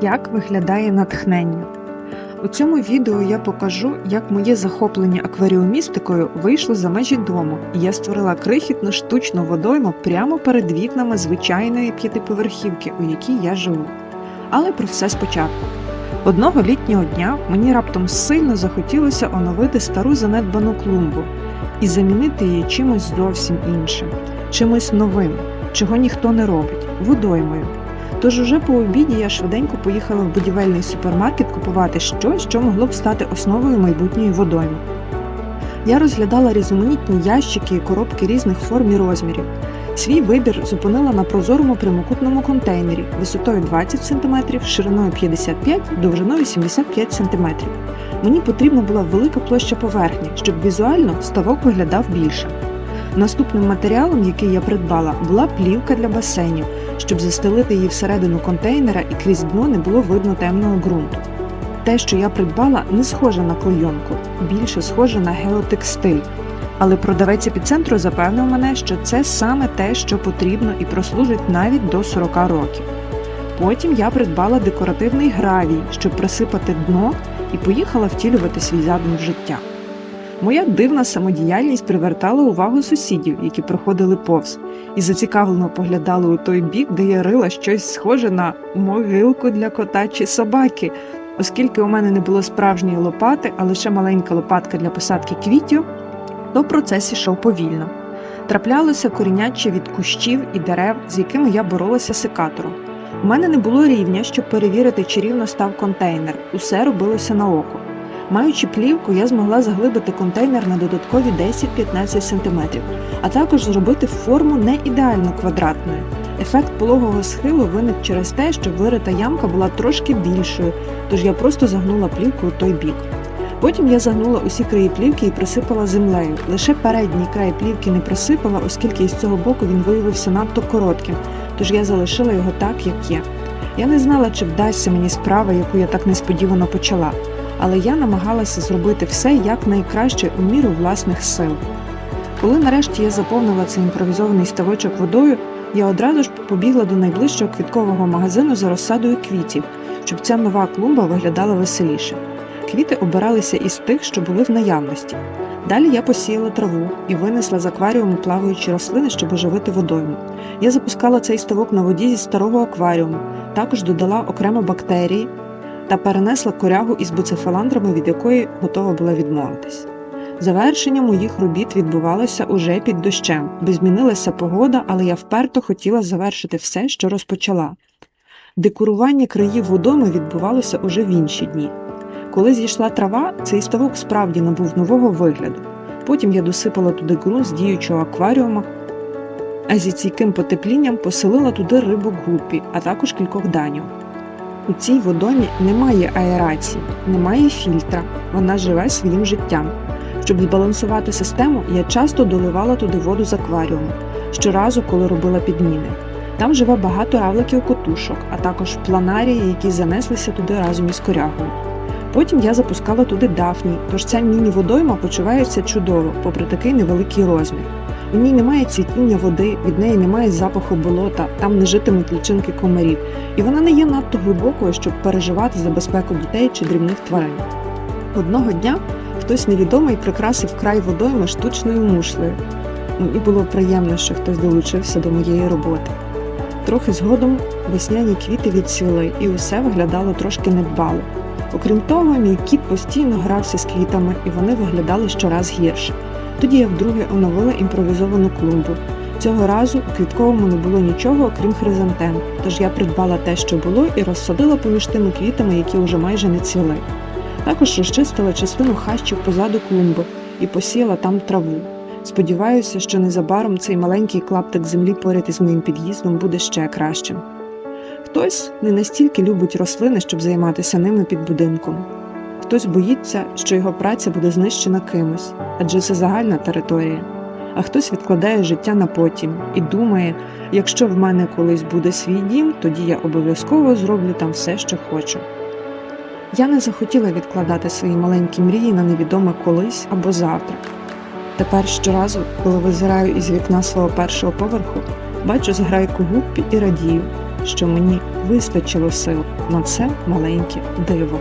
Як виглядає натхнення? У цьому відео я покажу, як моє захоплення акваріумістикою вийшло за межі дому, і я створила крихітну штучну водойму прямо перед вікнами звичайної п'ятиповерхівки, у якій я живу. Але про все спочатку. Одного літнього дня мені раптом сильно захотілося оновити стару занедбану клумбу і замінити її чимось зовсім іншим, чимось новим, чого ніхто не робить, водоймою. Тож уже по обіді я швиденько поїхала в будівельний супермаркет купувати щось, що могло б стати основою майбутньої водойми. Я розглядала різноманітні ящики і коробки різних форм і розмірів. Свій вибір зупинила на прозорому прямокутному контейнері висотою 20 см, шириною 55 довжиною 75 см. Мені потрібна була велика площа поверхні, щоб візуально ставок виглядав більше. Наступним матеріалом, який я придбала, була плівка для басейнів, щоб застелити її всередину контейнера і крізь дно не було видно темного ґрунту. Те, що я придбала, не схоже на клейонку, більше схоже на геотекстиль. Але продавець епіцентру запевнив мене, що це саме те, що потрібно і прослужить навіть до 40 років. Потім я придбала декоративний гравій, щоб присипати дно, і поїхала втілювати свій задум в життя. Моя дивна самодіяльність привертала увагу сусідів, які проходили повз, і зацікавлено поглядали у той бік, де я рила щось схоже на могилку для кота чи собаки. Оскільки у мене не було справжньої лопати, а лише маленька лопатка для посадки квітів, то процес ішов повільно. Траплялося коріняче від кущів і дерев, з якими я боролася секатором. У мене не було рівня, щоб перевірити, чи рівно став контейнер. Усе робилося на око. Маючи плівку, я змогла заглибити контейнер на додаткові 10-15 см, а також зробити форму не ідеально квадратною. Ефект пологого схилу виник через те, що вирита ямка була трошки більшою, тож я просто загнула плівку у той бік. Потім я загнула усі краї плівки і присипала землею. Лише передній край плівки не присипала, оскільки із цього боку він виявився надто коротким, тож я залишила його так, як є. Я не знала, чи вдасться мені справа, яку я так несподівано почала, але я намагалася зробити все якнайкраще у міру власних сил. Коли нарешті я заповнила цей імпровізований ставочок водою, я одразу ж побігла до найближчого квіткового магазину за розсадою квітів, щоб ця нова клумба виглядала веселіше. Квіти обиралися із тих, що були в наявності. Далі я посіяла траву і винесла з акваріуму плаваючі рослини, щоб оживити водойму. Я запускала цей ставок на воді зі старого акваріуму, також додала окремо бактерії та перенесла корягу із буцефаландрами, від якої готова була відмовитись. Завершення моїх робіт відбувалося уже під дощем, бо змінилася погода, але я вперто хотіла завершити все, що розпочала. Декорування країв водойми відбувалося уже в інші дні. Коли зійшла трава, цей ставок справді набув нового вигляду. Потім я досипала туди ґрунт з діючого акваріума, а зі стійким потеплінням поселила туди рибок гупі, а також кількох данів. У цій водомі немає аерації, немає фільтра, вона живе своїм життям. Щоб збалансувати систему, я часто доливала туди воду з акваріуму, щоразу, коли робила підміни. Там живе багато равликів котушок, а також планарії, які занеслися туди разом із корягою. Потім я запускала туди дафні, тож ця міні-водойма почувається чудово, попри такий невеликий розмір. У ній немає цвітіння води, від неї немає запаху болота, там не житимуть лічинки комарів, і вона не є надто глибокою, щоб переживати за безпеку дітей чи дрібних тварин. Одного дня хтось невідомий прикрасив край водойми штучною мушлею. Мені було приємно, що хтось долучився до моєї роботи. Трохи згодом весняні квіти відцвіли, і усе виглядало трошки недбало. Окрім того, мій кіт постійно грався з квітами, і вони виглядали щораз гірше. Тоді я вдруге оновила імпровізовану клумбу. Цього разу у квітковому не було нічого, окрім хризантем, тож я придбала те, що було, і розсадила поміж тими квітами, які вже майже не цвіли. Також розчистила частину хащів позаду клумби і посіяла там траву. Сподіваюся, що незабаром цей маленький клаптик землі поряд із моїм під'їздом буде ще кращим. Хтось не настільки любить рослини, щоб займатися ними під будинком. Хтось боїться, що його праця буде знищена кимось, адже це загальна територія. А хтось відкладає життя на потім і думає, якщо в мене колись буде свій дім, тоді я обов'язково зроблю там все, що хочу. Я не захотіла відкладати свої маленькі мрії на невідоме колись або завтра. Тепер щоразу, коли визираю із вікна свого першого поверху, бачу зграйку гуппі і радію, що мені вистачило сил на це маленьке диво.